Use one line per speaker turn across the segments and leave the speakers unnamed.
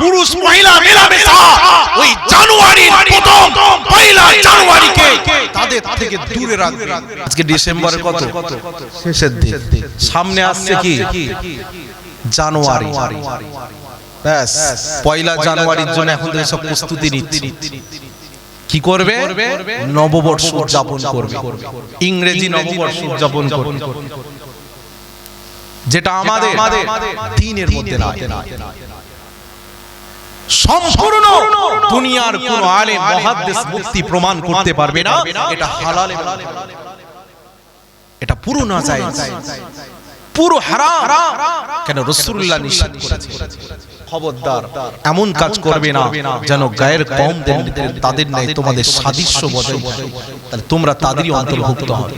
পুরুষ মহিলা মেলামেশা ওই জানুয়ারির প্রথম পয়লা জানুয়ারিকে তাদের থেকে দূরে রাখবে। আজকে ডিসেম্বরের কত? শেষের দিক সামনে আসছে কি? জানুয়ারি। ব্যাস পয়লা জানুয়ারির জন্য এখন থেকে সব প্রস্তুতি নিচ্ছে। কি করবে? নববর্ষ উদযাপন করবে। ইংরেজি নববর্ষ উদযাপন করবে। যেটা আমাদের দিনের মধ্যে না সম্পূর্ণ দুনিয়ার কোন আলেম মহাদ্দেশ মুক্তি প্রমাণ করতে পারবে না। এটা হালাল এটা পুরো না যায়। পুরো হারাম। কেন রসুল্লাহ নিষেধ করেছে? খবরদার এমন কাজ করবে না যেন গায়ের কম তাদের নাই তোমাদের সাদৃশ্য বজায়। তাহলে তোমরা তাদেরই অন্তর্ভুক্ত হবে।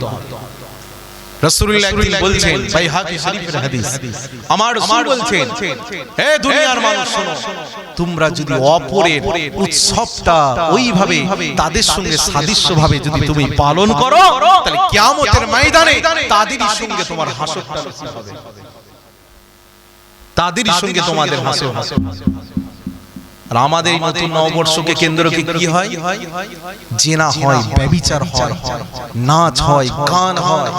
রাসূলুল্লাহ একদিন বলছেন? বাইহাকি শরীফের হাদিস আমার রাসূল বলছেন হে দুনিয়ার মানুষ শোনো তোমরা যদি অপরের উৎসবটা ওইভাবে তাদের সঙ্গে সাদৃশ্যভাবে যদি তুমি পালন করো তাহলে কিয়ামতের ময়দানে তাদেরই সঙ্গে তোমার হাসরটা হবে। তাদেরই সঙ্গে তোমাদের হাসর হবে। আর আমাদের এই নতুন নববর্ষকে কেন্দ্র কি হয়? জেনা হয় ব্যভিচার হয় নাচ হয় গান হয়।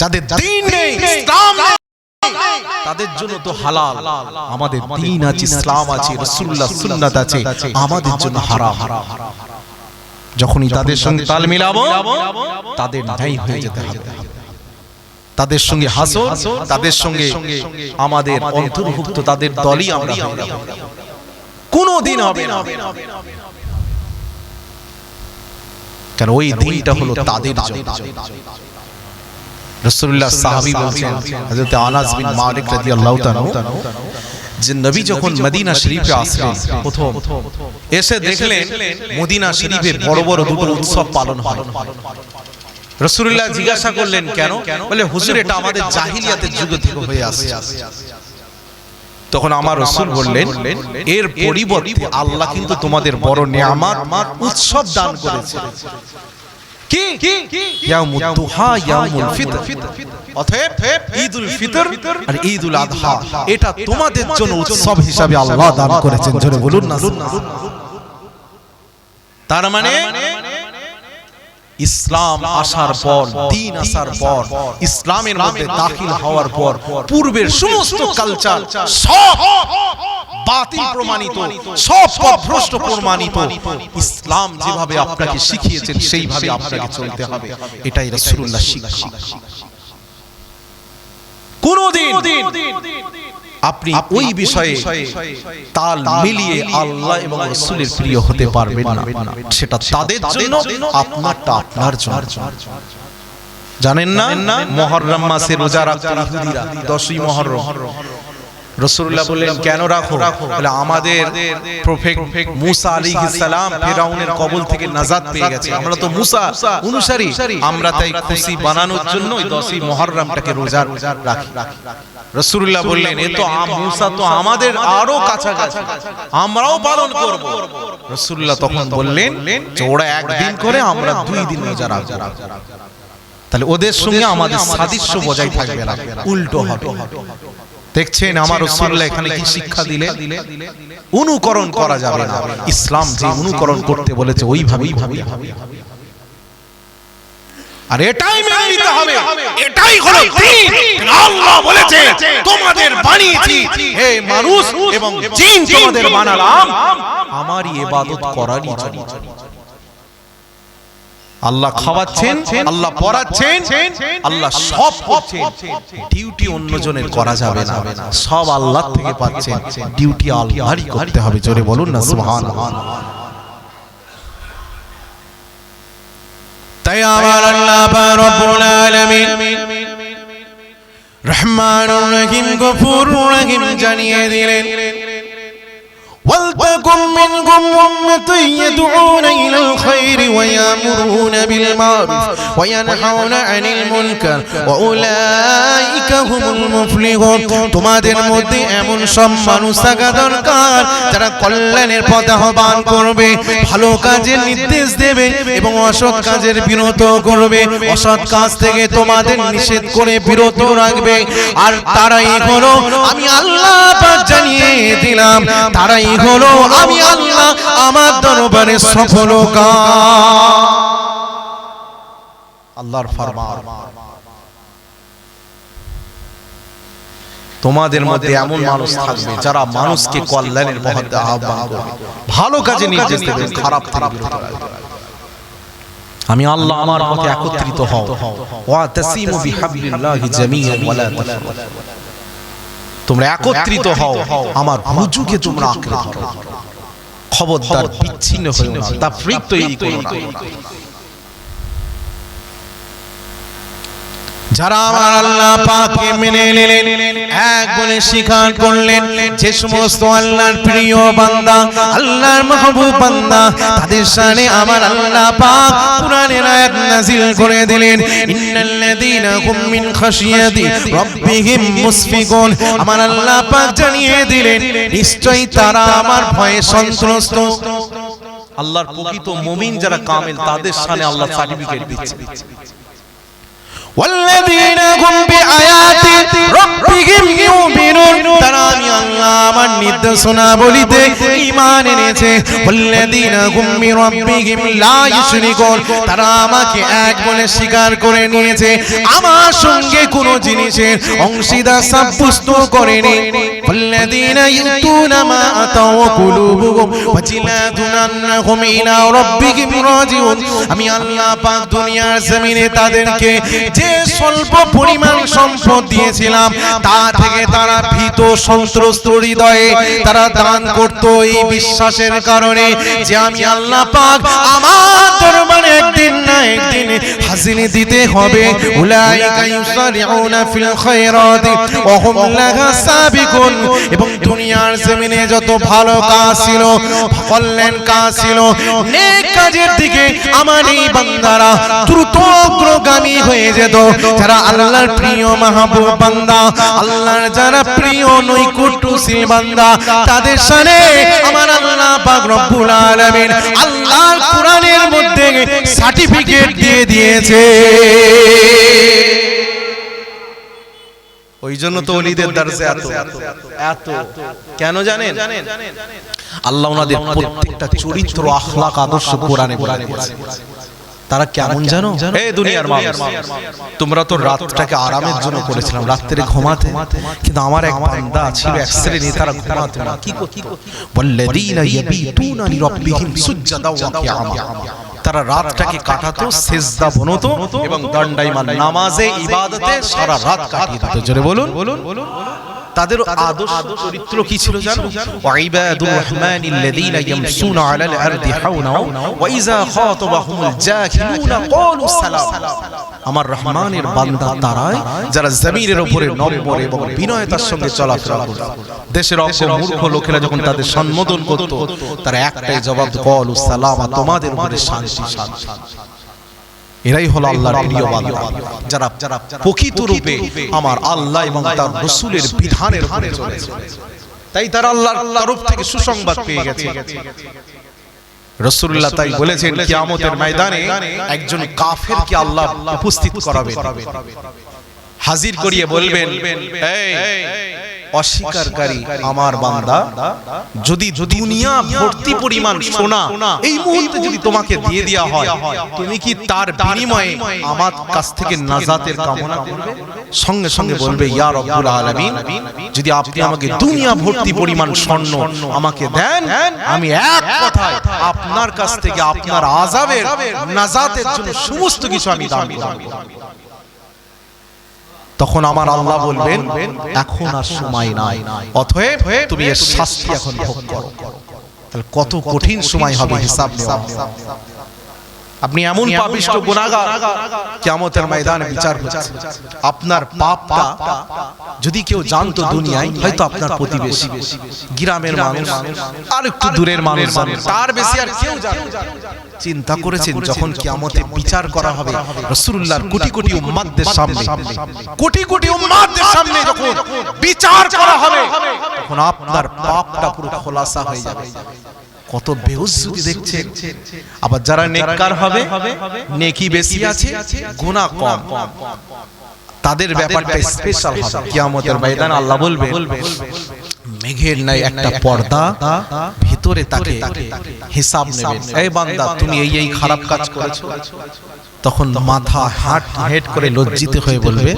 যাদের দিন নেই ইসলাম নেই, তাদের জন্য তো হালাল। আমাদের দিন আছে ইসলাম আছে রাসূলুল্লাহ সুন্নাত আছে। আমাদের জন্য হারাম। যখনই তাদের সঙ্গে তাল মিলাবো তাদের ন্যায় হয়ে যেতে হবে। তাদের সঙ্গে হাসো তাদের সঙ্গে আমাদের অন্তর্ভুক্ত তাদের দলই আমরা কোনো দিন হবে না। কেন ওই দিনটা হলো তাদের জন্য। রাসূলুল্লাহ সাহাবী বলছেন হযরত আনাস বিন মালিক রাদিয়াল্লাহু তাআলা যে নবী যখন মদিনা শরীফে আসলেন প্রথম এসে দেখলেন মদিনা শরীফে বড় বড় দুটো উৎসব পালন হয়। রসুল্লাহ জিজ্ঞাসা করলেন কেন? বলে হুজুর এটা আমাদের জাহিলিয়াতের যুগ থেকে হয়ে আসছে। তখন আমার রসুল বললেন এর পরিবর্তে আল্লাহ কিন্তু তোমাদের বড় নিয়ামত উৎসব দান করেছে। এটা তোমাদের জন্য উৎসব হিসাবে আল্লাহ দান করেছেন। জোরে বলুন না তার মানে ইসলাম আসার পর দিন আসার পর ইসলামের মধ্যে দাখিল হওয়ার পর পূর্বের সমস্ত কালচার সব বাতিল প্রমাণিত সব ভ্রষ্ট প্রমাণিত। ইসলাম যেভাবে আপনাকে শিখিয়েছেন সেইভাবে আপনাকে চলতে হবে। এটাই রাসূলুল্লাহ শিক্ষা। কোনদিন আপনি ওই বিষয়ে তাল মিলিয়ে আল্লাহ এবং রসুলের প্রিয় হতে পারবেন না। সেটা তাদের জন্য আপনারটা আপনার জন্য। জানেন না? মহরম মাসে রোজা রাখতে দশই মহররম রসুল্লাহ বললেন কেন রাখো? বলে আমাদের মুসা ফেরাউনের কবল থেকে নাজাত পেয়ে গেছে। আমরা তো মুসা অনুসারী। আমরা তাই খুশি বানানোর জন্য ওই দশই মহররমটাকে রোজা রাখি। রসুল্লাহ বললেন এ তো মুসা তো আমাদের আরও কাছাকাছি। আমরাও পালন করব। রসুল্লাহ তখন বললেন যে ওরা একদিন করে আমরা দুই দিন রোজা রাখব। তাহলে ওদের সঙ্গে আমাদের সাদৃশ্য বজায় থাকবে না? উল্টো হবে। দেখছেন আমার রসুল্লাহ এখানে কি শিক্ষা দিলে? অনুকরণ করা যাবে না। ইসলাম যে অনুকরণ করতে বলেছে ওইভাবেই ভাবে আর এটাই মেনে নিতে হবে। এটাই হলো আল্লাহ বলেছে তোমাদের বানিয়েছি। হে মানুষ এবং জিন তোমাদের বানালাম। আমারই ইবাদত করারই জন্য। আল্লাহ খাওয়াচ্ছেন আল্লাহ পড়াচ্ছেন আল্লাহ সব করছেন। ডিউটি অন্যজনের করা যাবে না। সব আল্লাহ থেকে পাচ্ছে ডিউটি আল্লাহরই করতে হবে। জোরে বলুন না সুহান
তাই আমার আল্লাহ রব্বুল আলামিন রহমানুর রহিম গফুরুর রহিম জানিয়ে দিলেন أمة يدعون إلى الخير ويأمرون بالمعروف وينهون عن المنكر وأولئك هم المفلحون তোমাদের মধ্যে এমন সব মানুষ থাকা দরকার যারা কল্যাণের পথ আহ্বান করবে ভালো কাজের নির্দেশ দেবে এবং অসৎ কাজের বিরত করবে অসৎ কাজ থেকে তোমাদের নিষেধ করে বিরত রাখবে আর তারাই হলো আমি আল্লাহ পাক জানিয়ে দিয়েছিলাম তারাই হলো আমি আল্লাহ আমার দরবারে সফল
আল্লাহর ফরমান। তোমাদের মধ্যে এমন মানুষ থাকবে যারা মানুষকে কল্যাণের মহত্বে আহ্বান করবে। ভালো কাজে নির্দেশ দেবে খারাপ থেকে আমি আল্লাহ আমার পথে একত্রিত হও। ওয়া তাসিমু বিহাবলিল্লাহি জামিআন ওয়া লা তাফাররাকু। তোমরা একত্রিত হও, আমার হুজুকে তোমরা আঁকড়ে ধরো। খবরদার বিচ্ছিন্ন হয়ে না তাফরিক তৈরি করো না
যারা আমার আল্লাহ পাককে মেনে নিলেন, এক বলে স্বীকার করলেন যে সমস্ত আল্লাহর প্রিয় বান্দা, আল্লাহর মাহবুব বান্দা, তাদের সামনে আমার আল্লাহ পাক কোরআনের আয়াত নাযিল করে দিলেন, ইন্নাল্লাযীনা হুম মিন খাশিয়াতি রাব্বিহিম মুসফিকুন আমার আল্লাহ পাক জানিয়ে দিলেন, নিশ্চয়ই তারা আমার ভয়ে সন্ত্রস্ত।
আল্লাহর প্রকৃত মুমিন যারা কামেল, তাদের সামনে আল্লাহ সার্টিফিকেট দিচ্ছে।
والذين هم بآيات ربهم يؤمنون তারা আমি আল্লাহ আমার নির্দেশনা বলিতে ঈমান এনেছে والذين هم بربهم لا يشركون তারা আমাকে এক বলে স্বীকার করে নিয়েছে আমার সঙ্গে কোনো জিনিসের অংশীদার সাব্যস্ত করেনি والذين يؤتون ما أتوا وقلوبهم وجلة أنهم إلى ربهم راجعون আমি আল্লাহ পাক দুনিয়ার জমিনে তাদেরকে যে স্বল্প পরিমাণ সম্পদ দিয়েছিলাম, তা থেকে তারা ভীত, সন্ত্রস্ত হৃদয়ে তারা দান করত এই বিশ্বাসের কারণে যে আমি আল্লাহ পাক আমার দরবারে একদিন না একদিন হাজিরি দিতে হবে। উলাইকা ইউসারিউনা ফিল খায়রাতি ওয়া হুম লাহা সাবিকুন। এবং দুনিয়ার জমিনে যত ভালো কাজ ছিল, কল্যাণ কাজ ছিল, নেক কাজের দিকে আমার এই বান্দারা দ্রুত অগ্রগামী হয়ে যেত। যারা আল্লাহর প্রিয় মাহবুব বান্দা, আল্লাহর যারা প্রিয় নৈকুট্যশীল বান্দা, তাদের সামনে আমার আল্লাহ পাক রব্বুল আলামিন আল্লাহর কোরআনের মধ্যে সার্টিফিকেট দিয়ে দিয়েছে।
ওই জন্য তো অলিদের দরজে এত। এত। কেন জানেন? আল্লাহ ওনাদের প্রত্যেকটা চরিত্র, আখলাক, আদর্শ কোরআনে দিয়েছে। তারা কেমন জানো? দুনিয়ার মানুষ। তোমরা তো রাতটাকে আরামের জন্য করেছিলাম। রাত্রে ঘুমাতে। কিন্তু আমার এক বান্দা ছিল এক শ্রেণি তারা ঘুমাতে না। কি করত? বল্লাযীনা ইয়াবিতুনা লিরাব্বিহিম সুজদাও ওয়া কিয়ামা। তারা রাতটাকে কাটাতো সেজদা বনতো এবং দণ্ডাইমান নামাজে ইবাদতে সারা রাত কাটিয়ে দিত। জোরে বলুন। বলুন। তাদের আদর্শ চরিত্র কি ছিল জানো? ওয়াইবাদুর রহমানিল্লাযীনা ইয়ামসুনা আলাল আরদি হাওনা ওয়া ইযা খাতাবাহুমুল জাহিলুনা ক্বালু সালাম। আমার রহমানের বান্দা তারাই যারা জমিনের উপরে নম্বর এবং বিনয়তার সঙ্গে চলাফেরা করত। দেশের অজ্ঞ মূর্খ লোকেরা যখন তাদের সম্বোধন করত তারা একটাই জবাব ক্বালু সালাম তোমাদের উপরে শান্তি। শান্তি। এরাই হলো আল্লাহর প্রিয় বান্দা। যারা যারা প্রকৃত রূপে আমার আল্লাহ এবং তার রসুলের বিধানের উপরে চলেছে তাই তারা আল্লাহর তরফ থেকে সুসংবাদ পেয়ে গেছে। রসুল্লাহ তাই বলেছেন কিয়ামতের ময়দানে একজন কাফেরকে আল্লাহ উপস্থিত করাবে হাজির করিয়ে বলবেন এই অস্বীকারী আমার বান্দা। যদি দুনিয়া ভর্তি পরিমাণ সোনা এই মুহূর্তে যদি তোমাকে দিয়ে দেওয়া হয় তুমি কি তার বিনিময়ে আমার কাছ থেকে নাজাতের কামনা করবে? সঙ্গে সঙ্গে বলবে ইয়া রব্বুল আলামিন যদি আপনি আমাকে দুনিয়া ভর্তি পরিমাণ স্বর্ণ আমাকে দেন আমি এক কথায় আপনার কাছ থেকে আপনার আযাবের নাজাতের জন্য সমস্ত কিছু আমি দান করব। তখন আমার আল্লাহ বলবেন, এখন আর সময় নাই। অতএব তুমি এর শাস্তি এখন ভোগ করো। তাহলে কত কঠিন সময় হবে হিসাব আপনি এমন পাপিষ্ট গুনাহগার কিয়ামতের ময়দানে বিচার হচ্ছে। আপনার পাপটা যদি কেউ জানতো দুনিয়ায় হয়তো আপনার প্রতিবেশী। গ্রামের মানুষ। আর একটু দূরের মানুষ তার বেশি আর কেউ জানে চিন্তা করেছেন যখন কিয়ামতে বিচার করা হবে রাসূলুল্লাহর কোটি কোটি উম্মাতদের সামনে। কোটি কোটি উম্মাতদের সামনে যখন বিচার করা হবে তখন আপনার পাপটা পুরো খোলাসা হয়ে যাবে। কত বেহুসুদি দেখছেন। আবার যারা নেককার হবে নেকি বেশি আছে গুনাহ কম। তাদের ব্যাপারটা স্পেশাল হবে। কিয়ামতের ময়দান আল্লাহ বলবে মেঘের নাই একটা পর্দা ভিতরে তাকে হিসাব নেবেন। এই বান্দা তুমি এই এই খারাপ কাজ করেছ। তখন মাথা হাট হেড করে লজ্জিত হয়ে বলবে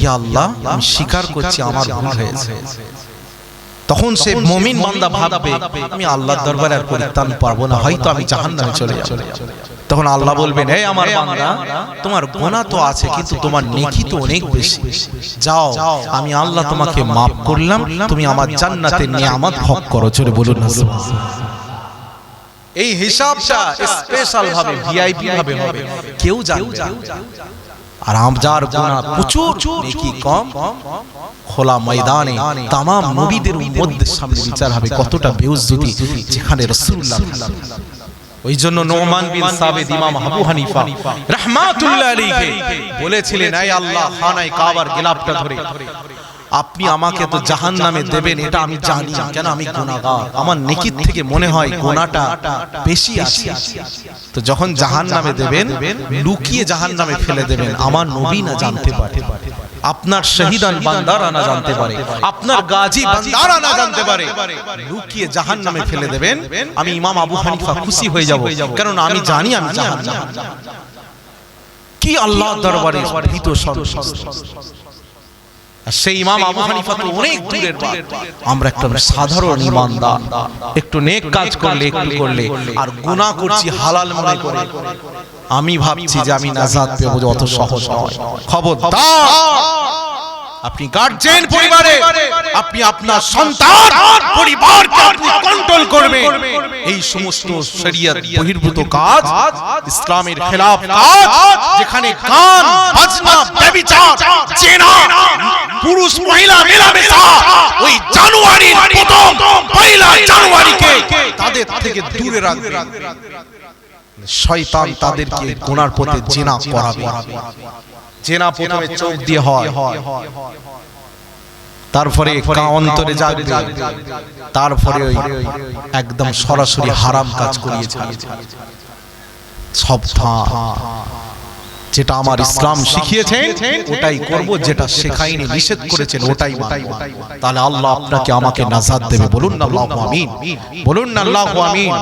ইয়া আল্লাহ আমি স্বীকার করছি আমার ভুল হয়েছে। তখন সে মমিন বান্দা ভাববে আমি আল্লাহর দরবারে আর পরিত্রাণ পারব না হয়তো আমি জাহান্নামে চলে যাব। তখন আল্লাহ বলবেন এই আমার বান্দা তোমার গোনা তো আছে কিন্তু তোমার নেকি তো অনেক বেশি। যাও আমি আল্লাহ তোমাকে মাফ করলাম তুমি আমার জান্নাতের নিয়ামত ভোগ করো চলে বলুন না এই হিসাবটা স্পেশাল ভাবে ভিআইপি ভাবে হবে। কেউ জানবে। আর আমজার প্রচুর নেকি কম। খোলা ময়দানে তামাম নবীদের মধ্যে সামনে বিচার হবে কতটা বেউজ্জতি যেখানে ওই জন্য নোমান বিন সাবিত ইমাম আবু হানিফা রাহমাতুল্লাহ আলাইহি বলেছিলেন, আয় আল্লাহ, খানায় কাবার ধরে। আপনি আমাকে তো জাহান নামে দেবেন এটা আমি জানি। কেন আমি গুনাহগার? আমার নেকির থেকে মনে হয় গুনাহটা বেশি আছে। তো যখন জাহান নামে দেবেন লুকিয়ে জাহান নামে ফেলে দেবেন। আমার নবী না জানতে পারে। আপনার শহীদান বান্দারা না জানতে পারে। আপনার গাজী বান্দারা না জানতে পারে। লুকিয়ে জাহান নামে ফেলে দেবেন। আমি ইমাম আবু হানিফা খুশি হয়ে যাব। কারণ আমি জানি আমি জাহান কি আল্লাহ দরবারে ভীত সন্তুষ্ট। আর সেই ইমাম আবু হানিফা তো অনেক দূরের আমরা একটা সাধারণ ইমানদার। একটু নেক কাজ করলে একটু করলে আর গুনাহ করছি হালাল মনে করে। আমি ভাবছি যে আমি নাজাত পেব যে অত সহজ হয় খবরদার! আপনি গার্জেন পরিবারে আপনি আপনার সন্তান পরিবারকে আপনি কন্ট্রোল করবেন। এই সমস্ত শরিয়ত বহির্ভূত কাজ ইসলামের খেলাফ কাজ যেখানে গান বাজনা ব্যভিচার চেনা পুরুষ মহিলা মেলামেশা ওই জানুয়ারির প্রথম পয়লা জানুয়ারিকে তাদের থেকে দূরে রাখবে। শয়তান তাদেরকে গোনার পথে জেনা করাবে। জেনা প্রথমে চোখ দিয়ে হয়। তারপরে অন্তরে যাবে তারপরে একদম সরাসরি হারাম কাজ করিয়ে সব যেটা আমার ইসলাম শিখিয়েছেন ওটাই করব যেটা শেখাইনি নিষেধ করেছেন ওটাই। তাহলে আল্লাহ আপনাকে আমাকে নাজাত দেবে বলুন না আল্লাহু আমিন। বলুন না আল্লাহু আমিন।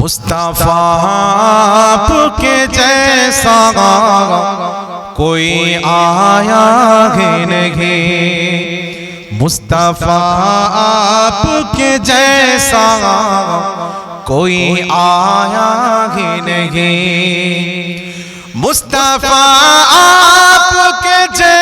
مصطفیٰ آپ کے جیسا کوئی آیا ہے نہیں۔ مصطفیٰ آپ کے جیسا کوئی آیا ہی نہیں۔ مصطفیٰ آپ کے جیسا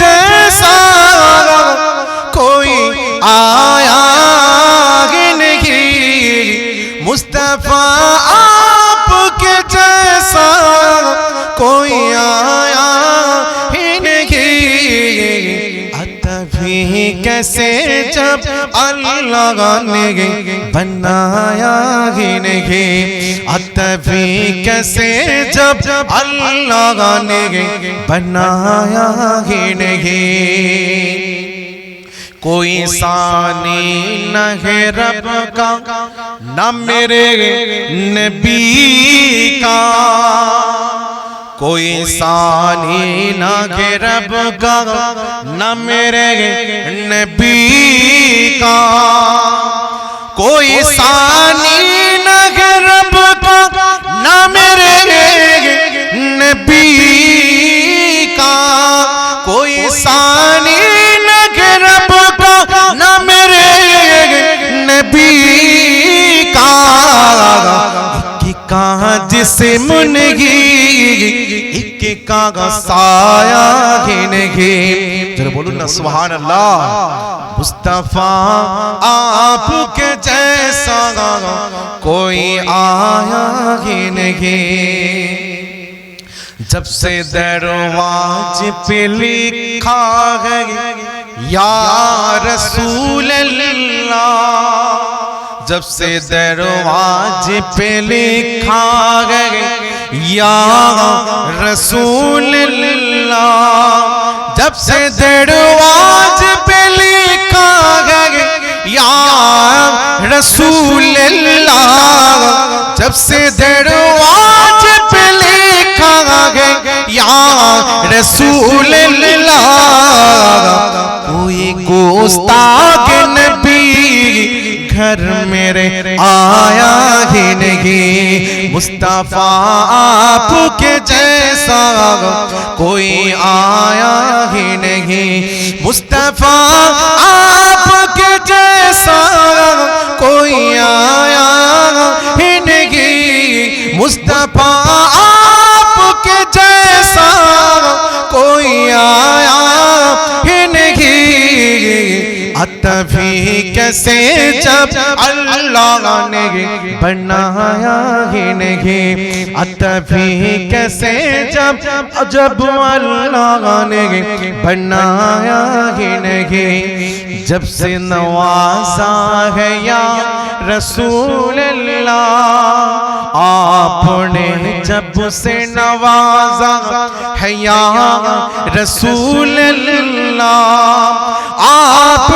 سارا کوئی آیا ہی نہیں۔ مصطفیٰ آپ کے جیسا کوئی آیا نہیں کیسے جب اللہ نے بنایا ہی نہیں؟ اتفی کیسے جب اللہ نے بنایا ہی نہیں؟ کوئی سانی نہ ہے رب کا، نہ میرے نبی کا۔ کوئی ثانی نہ کہ رب کا نہ میرے نبی کا۔ کوئی ثانی کا
جس منگی ایک کا
سایا ہی نگی جب بولو نا سبحان اللہ۔ مصطفیٰ آپ کے جیسا کوئی آیا ہی نہیں جب سے درواج پہ لکھا گئی یا رسول اللہ جب سے درواز پہ لکھا گئے یا رسول اللہ جب سے درواز پہ لکھا گئے یا رسول اللہ جب سے درواز پہ لکھا گئے یا رسول اللہ کوئی گوستا کے نبی گھر میرے آیا ہی نہیں۔ مصطفیٰ آپ کے جیسا کوئی آیا ہی نہیں۔ مصطفیٰ آپ کے جیسا کوئی آیا ہی نہیں۔ مصطفیٰ آپ کے جیسا کوئی آیا سے جب اللہ نے بنایا ہی نہیں اتفی کیسے جب جب اللہ نے بنایا ہی نہیں؟ جب سے نوازا ہے یا رسول اللہ، آپ نے جب سے نوازا ہے یا رسول اللہ، آپ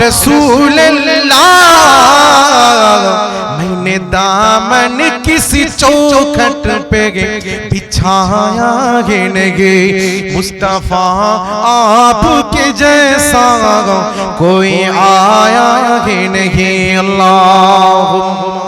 رسول اللہ میں نے دامن کسی چوکھٹ پہ بچھایا ہے گے مصطفیٰ آپ کے جیسا کوئی آیا گے نہیں اللہ